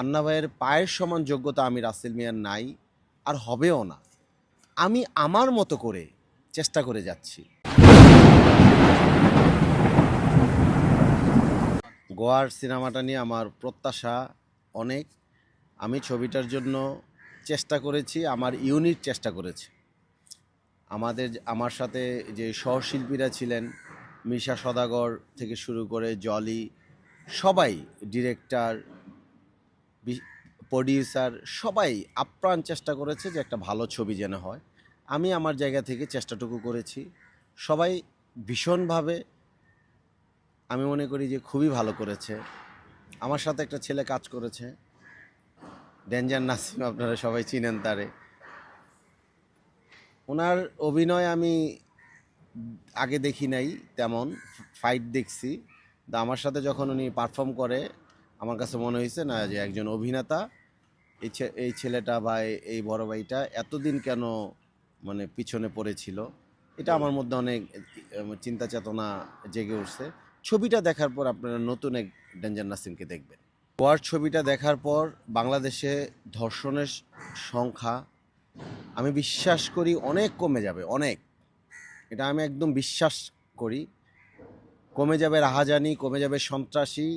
আন্না ভাইয়ের পায়ের সমান যোগ্যতা আমি রাসেল মিয়ার নাই, আর হবেও না। আমি আমার মতো করে চেষ্টা করে যাচ্ছি। গোয়ার সিনেমাটা নিয়ে আমার প্রত্যাশা অনেক। আমি ছবিটার জন্য চেষ্টা করেছি, আমার ইউনিট চেষ্টা করেছে। আমাদের আমার সাথে যে সহশিল্পীরা ছিলেন, মিশা সদাগর থেকে শুরু করে জলি, সবাই, ডিরেক্টর প্রডিউসার সবাই আপ্রাণ চেষ্টা করেছে যে একটা ভালো ছবি যেন হয়। আমি আমার জায়গা থেকে চেষ্টাটুকু করেছি। সবাই ভীষণভাবে আমি মনে করি যে খুবই ভালো করেছে। আমার সাথে একটা ছেলে কাজ করেছে। ডেঞ্জার নাসিম, আপনারা সবাই চিনেন তারে। ওনার অভিনয় আমি আগে দেখি নাই, তেমন ফাইট দেখছি। আমার সাথে যখন উনি পারফর্ম করে আমার কাছে মনে হয়েছে না যে একজন অভিনেতা, এই ছেলেটা বা এই বড় ভাইটা এতদিন কেন মানে পিছনে পড়েছিল? এটা আমার মধ্যে অনেক চিন্তা চেতনা জেগে উঠছে। ছবিটা দেখার পর আপনারা নতুন এক ডেঞ্জার নাসিমকে দেখবেন। ওয়ার ছবিটা দেখার পর বাংলাদেশে ধর্ষণের সংখ্যা আমি বিশ্বাস করি অনেক কমে যাবে, অনেক। এটা আমি একদম বিশ্বাস করি। কমে যাবে রাহাজানি, কমে যাবে সন্ত্রাসী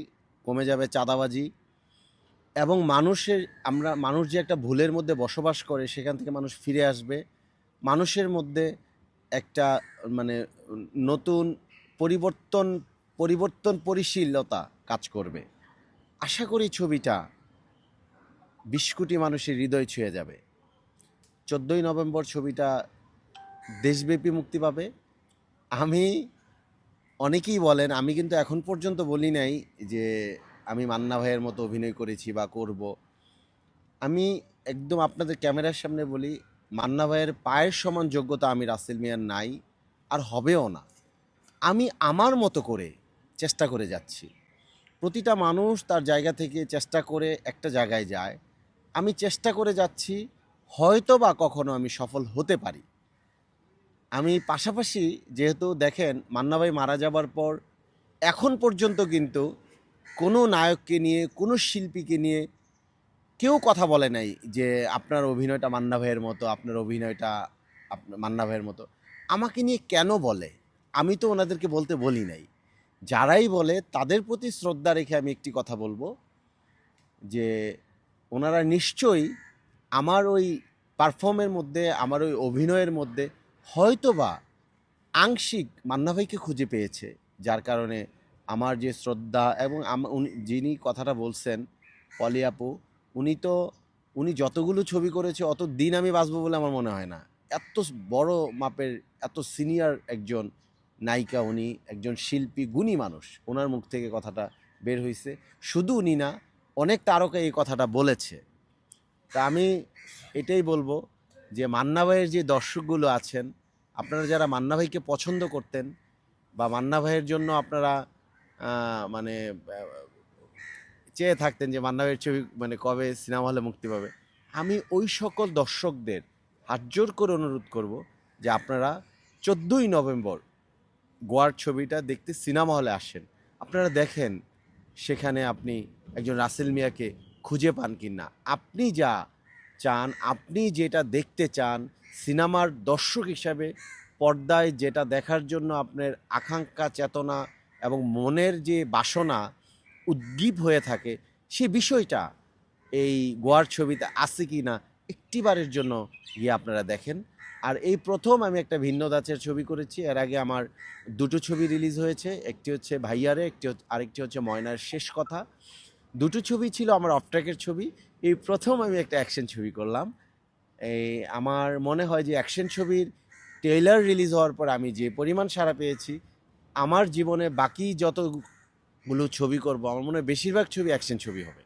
কমে যাবে চাঁদাবাজি। এবং মানুষের, আমরা, মানুষ যে একটা ভুলের মধ্যে বসবাস করে, সেখান থেকে মানুষ ফিরে আসবে। মানুষের মধ্যে একটা মানে নতুন পরিবর্তন পরিবর্তন পরিশীলতা কাজ করবে। আশা করি ছবিটা বিশ কোটি মানুষের হৃদয় ছুঁয়ে যাবে। চোদ্দোই নভেম্বর ছবিটা দেশব্যাপী মুক্তি পাবে। আমি অনেকেই বলেন, আমি কিন্তু এখন পর্যন্ত বলি নাই যে আমি মান্না ভাইয়ের মতো অভিনয় করেছি বা করব। আমি একদম আপনাদের ক্যামেরার সামনে বলি, মান্না ভাইয়ের পায়ের সমান যোগ্যতা আমি রাসেল মিয়ার নাই, আর হবেও না। আমি আমার মতো করে চেষ্টা করে যাচ্ছি। প্রতিটা মানুষ তার জায়গা থেকে চেষ্টা করে একটা জায়গায় যায়। আমি চেষ্টা করে যাচ্ছি হয়তো বা কখনো আমি সফল হতে পারি। আমি পাশাপাশি যেহেতু দেখেন মান্না ভাই মারা যাবার পর এখন পর্যন্ত কিন্তু কোনো নায়ককে নিয়ে, কোনো শিল্পীকে নিয়ে কেউ কথা বলে নাই যে আপনার অভিনয়টা মান্না ভাইয়ের মতো, আপনার অভিনয়টা মান্না ভাইয়ের মতো। আমাকে নিয়ে কেন বলে? আমি তো ওনাদেরকে বলতে বলি নাই। যারাই বলে তাদের প্রতি শ্রদ্ধা রেখে আমি একটি কথা বলব যে ওনারা নিশ্চয়ই আমার ওই পারফর্মের মধ্যে, আমার ওই অভিনয়ের মধ্যে হয়তোবা আংশিক মান্না ভাইকে খুঁজে পেয়েছে, যার কারণে আমার যে শ্রদ্ধা এবং যিনি কথাটা বলছেন, পলি আপু, উনি তো, উনি যতগুলো ছবি করেছে অত দিন আমি বাঁচবো বলে আমার মনে হয় না। এত বড় মাপের, এত সিনিয়র একজন নায়িকা উনি, একজন শিল্পী, গুণী মানুষ, ওনার মুখ থেকে কথাটা বের হয়েছে শুধু উনি না, অনেক তারকা এই কথাটা বলেছে। তা আমি এটাই বলব যে মান্না ভাইয়ের যে দর্শকগুলো আছেন, আপনারা যারা মান্না ভাইকে পছন্দ করতেন বা মান্না ভাইয়ের জন্য আপনারা মানে চেয়ে থাকতেন যে মান্না ভাইয়ের ছবি মানে কবে সিনেমা হলে মুক্তি পাবে, আমি ওই সকল দর্শকদের হাত জোর করে অনুরোধ করব যে আপনারা চোদ্দোই নভেম্বর গোয়ার ছবিটা দেখতে সিনেমা হলে আসেন। আপনারা দেখেন সেখানে আপনি একজন রাসেল মিয়াকে খুঁজে পান কি না আপনি যা চান, আপনি যেটা দেখতে চান, সিনেমার দর্শক হিসাবে পর্দায় যেটা দেখার জন্য আপনার আকাঙ্ক্ষা, চেতনা এবং মনের যে বাসনা উদ্গীপ হয়ে থাকে, সে বিষয়টা এই গোয়ার ছবিতে আছে কি না, একটিবারের জন্য গিয়ে আপনারা দেখেন। আর এই প্রথম আমি একটা ভিন্ন দাচের ছবি করেছি, এর আগে আমার দুটো ছবি রিলিজ হয়েছে, একটি হচ্ছে ভাইয়ারে, একটি আরেকটি হচ্ছে ময়নার শেষ কথা। দুটো ছবি ছিল আমার অফট্র্যাকের ছবি এই প্রথম আমি একটা অ্যাকশন ছবি করলাম। এই আমার মনে হয় যে অ্যাকশন ছবির ট্রেলার রিলিজ হওয়ার পর আমি যে পরিমাণ সাড়া পেয়েছি, আমার জীবনে বাকি যতগুলো ছবি করব, আমার মনে হয় বেশিরভাগ ছবি অ্যাকশন ছবি হবে।